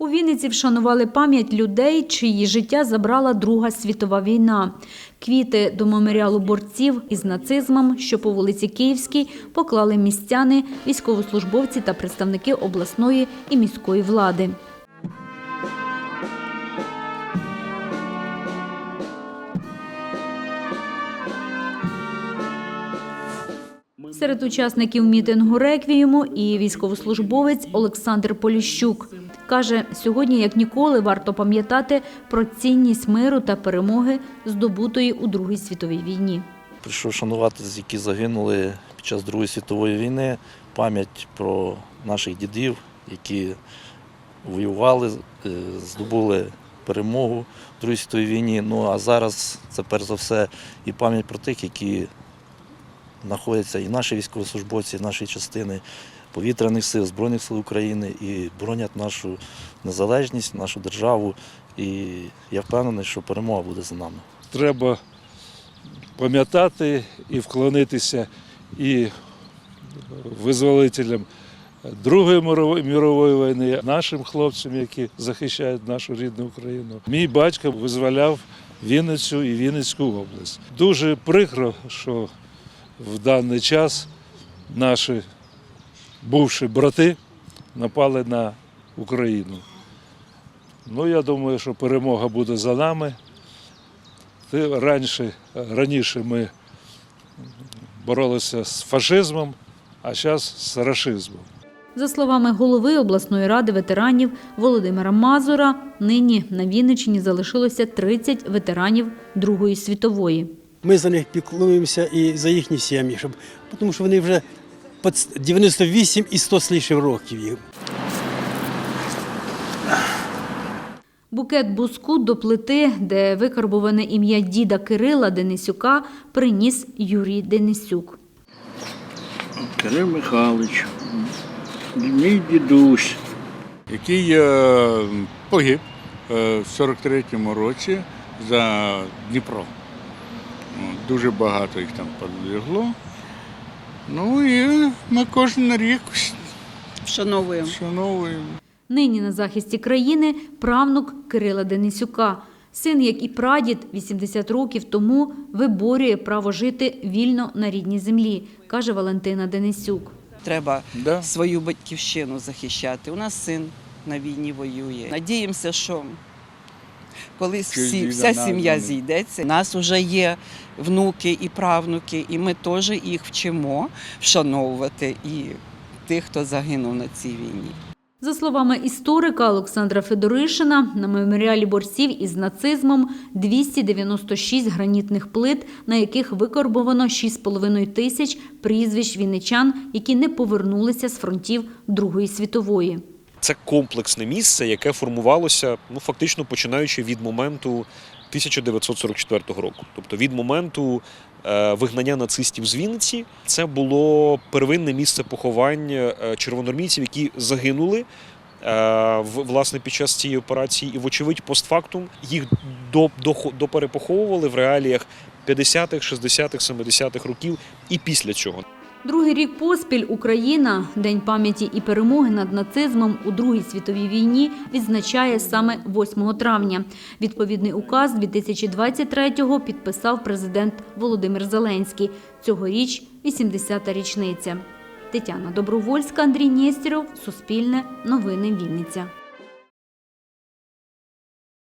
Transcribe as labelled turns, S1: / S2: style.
S1: У Вінниці вшанували пам'ять людей, чиї життя забрала Друга світова війна. Квіти до меморіалу борців із нацизмом, що по вулиці Київській, поклали містяни, військовослужбовці та представники обласної і міської влади. Серед учасників мітингу реквієму і військовослужбовець Олександр Поліщук. Каже, сьогодні як ніколи варто пам'ятати про цінність миру та перемоги, здобутої у Другій світовій війні.
S2: Прийшов шанувати, які загинули під час Другої світової війни, пам'ять про наших дідів, які воювали, е, здобули перемогу в Другій світовій війні. Ну а зараз це перш за все і пам'ять про тих, які знаходяться і наші військовослужбовці, і наші частини повітряних сил, Збройних сил України і боронять нашу незалежність, нашу державу. І я впевнений, що перемога буде за нами.
S3: треба пам'ятати і вклонитися і визволителям Другої мірової війни, нашим хлопцям, які захищають нашу рідну Україну. Мій батько визволяв Вінницю і Вінницьку область. Дуже прикро, що в даний час наші бувші брати напали на Україну. Ну, я думаю, що перемога буде за нами. Раніше, раніше ми боролися з фашизмом, а зараз з рашизмом.
S1: За словами голови обласної ради ветеранів Володимира Мазура, нині на Вінниччині залишилося 30 ветеранів Другої світової.
S4: Ми за них піклуємося і за їхні сім'ї, щоб, тому що вони вже під 98 і 100 з років їм.
S1: Букет буску до плити, де викарбоване ім'я діда Кирила Денисюка, приніс Юрій Денисюк.
S5: Кирил Михайлович, мій дідусь, який е, погиб е, в 43-му році за Дніпро. Дуже багато їх там підлегло. Ну і ми кожен рік
S6: Вшановуємо.
S5: вшановуємо.
S1: Нині на захисті країни правнук Кирила Денисюка. Син, як і прадід, 80 років тому виборює право жити вільно на рідній землі, каже Валентина Денисюк.
S6: Треба
S5: Да.
S6: свою батьківщину захищати. У нас син на війні воює. Надіємося, що колись всі, вся сім'я зійдеться. У нас вже є внуки і правнуки, і ми теж їх вчимо вшановувати і тих, хто загинув на цій війні.
S1: За словами історика Олександра Федоришина, на меморіалі борців із нацизмом 296 гранітних плит, на яких викорбовано 6,5 тисяч прізвищ вінничан, які не повернулися з фронтів Другої світової.
S7: Це комплексне місце, яке формувалося ну фактично починаючи від моменту 1944 року. Тобто від моменту е, вигнання нацистів з Вінниці, це було первинне місце поховань е, червоноармійців, які загинули. е, Власне, під час цієї операції, і вочевидь, постфактум їх до, до, доперепоховували в реаліях 50-х, 60-х, 70-х років і після цього.
S1: Другий рік поспіль Україна, День пам'яті і перемоги над нацизмом у Другій світовій війні, відзначає саме 8 травня. Відповідний указ 2023-го підписав президент Володимир Зеленський. Цьогоріч 80-та річниця. Тетяна Добровольська, Андрій Нєстєров, Суспільне, Новини Вінниця.